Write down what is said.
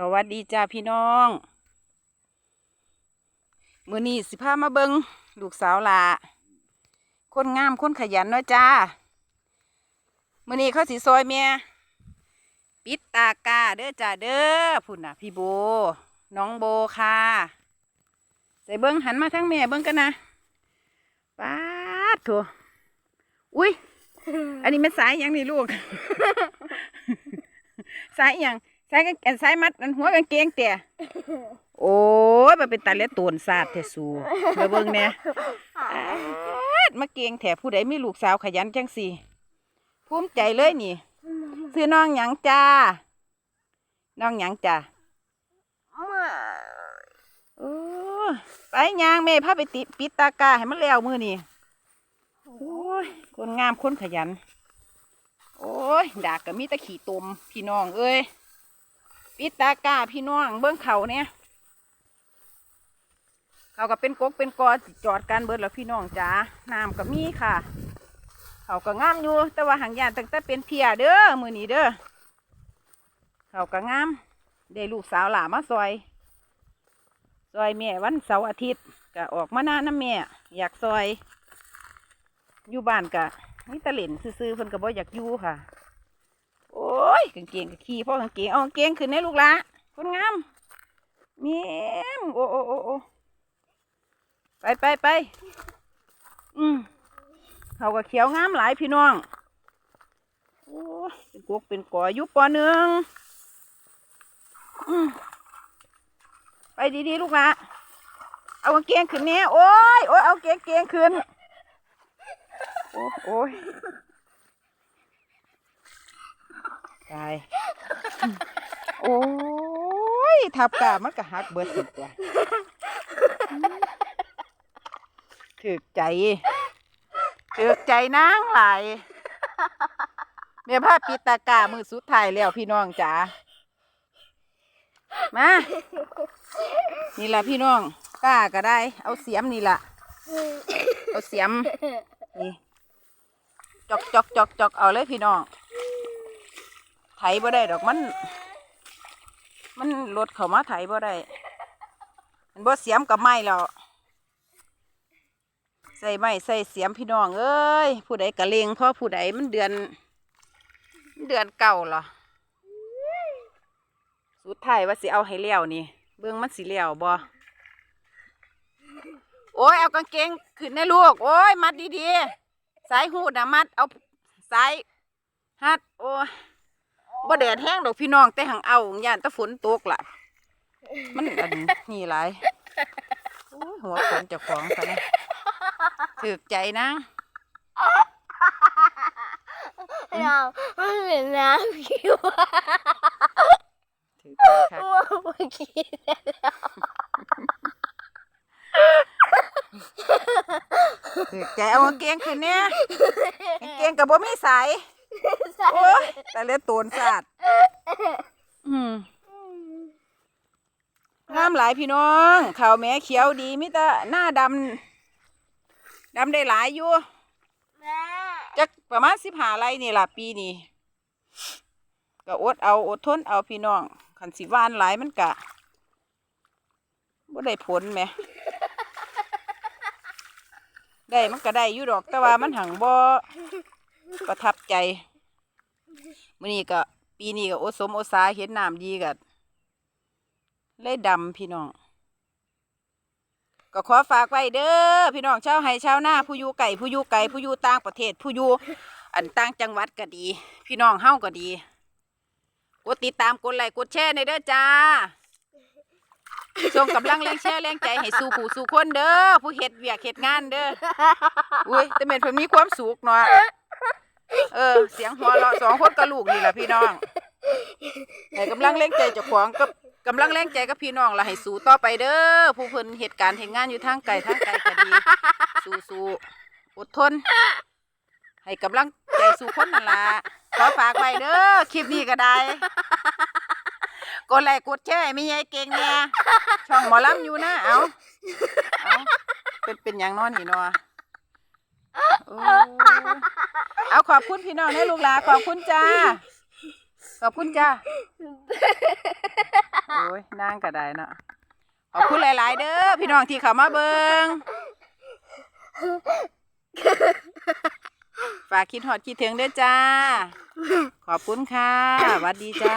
สวัสดีจ้าพี่น้อง มือนี้สิพามาเบิงลูกสาวลาคนงามคนขยันเนาะจ้า มือนี้เขาสิซอยเมียปิดตากาเด้อจ้าเด้อพุ่นน่ะ พี่โบ น้องโบค่ะ ใส่เบิงหันมาทั้งแม่เบิงกันนะป้าดโถอุ้ย อันนี้เป็นสายยังนี่ลูก สายยัง สายกางเกงสายมัดอันหัวกางเกงเตี่ยโอ้ยมันเป็นตาเล็ดตูนศาสตร์แท้สูเดี๋ยวเบิ่งเนี่ยมาเกงแถผู้ใดมีลูกสาวขยันจังสิภูมิใจเลยนี่ซื้อน้องหยังจ้า น้องหยังจ้าโอ้ไปยางแม่พาไปติปิดตากาให้มันแล้วมือนี่โอ้ยคนงามคนขยัน โอ้ยดากก็มีแตะขี่ตมพี่น้องเอ้ย ปิดตากาพี่น้องเบิ้องเขาเนี่ยเขาก็เป็นกกเป็นกอจอดกันเบิดแล้วพี่น้องจ้าน้ำก็มีค่ะ เขาก็งามอยู่ แต่ว่าหางยานตั้งแต่เป็นเพียเด้อมือนี้เด้อเขาก็งามได้ลูกสาวหลามาซอยซอยแม่วันเสาร์อาทิตย์ก็ออกมาหน้าน้ำแม่อยากซอย อยู่บ้านกะนี่ตะเหล่นซื้อๆเพิ่นก็บ่อยากอยู่ค่ะ โอ้ยกางเกงกับขี้พ่อกางเกงเอากางเกงขึ้นให้ลูกละคนงามเมียมโอ้โอ้โอ้โอ้ไปไปไปอืมเขาก็เขียวงามหลายพี่น้องโอ้เป็นกวกเป็นก่อยุบปอหนึ่งอืมไปดีๆลูกละเอากางเกงขึ้นเนี้ยโอ้ยโอ้ยเอาเกงเกงขึ้น โอ้โอ้ย ตาย โอ้ยทับกามันก็หักเบิดสุดว่ะถือกใจถือกใจนางหลายเมียผ้าปิดตากามือสุดท้ายแล้วพี่น้องจ๋า มา นี่ล่ะพี่น้องกล้าก็ได้ เอาเสียมนี่ล่ะเอาเสียม นี่ จอกจอกจอกจอกเอาเลยพี่น้องไถ บ่ได้ดอกมัน มันรถเข้ามาไถบ่ได้ มันบ่เสียมกับไม้แล้วใส่ไม้ใส่เสียมพี่น้องเอ้ยผู้ใดกะเลงเพราะผู้ใดมันเดือนมันเดือนเก่าเหรอสุดท้ายว่าสิเอาให้เลี้ยวนี่ เบื้องมันสิเลี้ยวบ่โอ้ยเอากางเกงขึ้นนะลูก โอ้ยมัดดีๆสายหูดนะมัดเอาสายฮัดโอ้ย บ่แดดแห้งดอกพี่น้องแต่หังเอาย่านแตะฝนตกล่ะ มันอันนี่หลายโอ้ยหัวขนเจ้าของซะนะถือกใจนะเราไม่เห็นน้ำคิวถือกใจค่ะว่าเมื่อกี้แล้วถือกใจเอากางเกงขึ้นเนี่ยกางเกงกับบ่มีสายโอ้ย แต่เลือดตูนสาดอืมงามหลายพี่น้องข้าวแม่เขียวดีมิตรหน้าดำดำได้หลายอยู่แม่จักประมาณสิบหาไรนี่ล่ะปีนี้ก็อดเอาอดทนเอาพี่น้องขันสิหวานหลายมันกะบ่ได้ผลแหม ได้มันก็ได้อยู่ดอกแต่ว่ามันหังบ่ประทับใจ มื้อนี้ก็ปีนี้ก็อดสมอดสาเห็นน้ำดีก็เลยดำพี่น้อง ก็ขอฝากไว้เด้อพี่น้องชาวไห้ชาวนาผู้อยู่ไก่ผู้อยู่ไก่ผู้อยู่ต่างประเทศผู้อยู่อันต่างจังหวัดก็ดี พี่น้องเฮาก็ดีกดติดตามกดไลค์กดแชร์ในเด้อจ้าส่งกำลังแรงแชร์แรงใจให้สู่ผู้สู่คนเด้อผู้เฮ็ดเวียกเฮ็ดงานเด้ออุ้ยแต่แม่นเพิ่นมีความสุขเนาะ เออ เสียงหัวเราะสองคนกับลูกนี่แหละพี่น้องให้กำลังแรงใจเจ้าของกับกำลังแรงใจกับพี่น้องล่ะให้สู้ต่อไปเด้อผู้เพิ่นเหตุการณ์เฮ็ดงานอยู่ทางไกลทางไกลก็ดีสู้ๆอดทน ให้กำลังใจสู่คนนั่นล่ะขอฝากไว้เด้อคลิปนี้ก็ได้กดไลค์กดแชร์ให้แม่ยายเก่งเนี่ยช่องหมอลำอยู่นะเอาเอาเป็นเป็นอย่างนอนนี่เนาะโอ้ เอาขอบคุณพี่น้องให้ลูกหลาขอบคุณจ้า ขอบคุณจ้า โอ้ยนางก็ได้เนาะ ขอบคุณหลาย ๆ เด้อพี่น้องที่เข้ามาเบิงฝากคิดฮอดคิดถึงเด้อจ้า ขอบคุณค่ะสวัสดีจ้า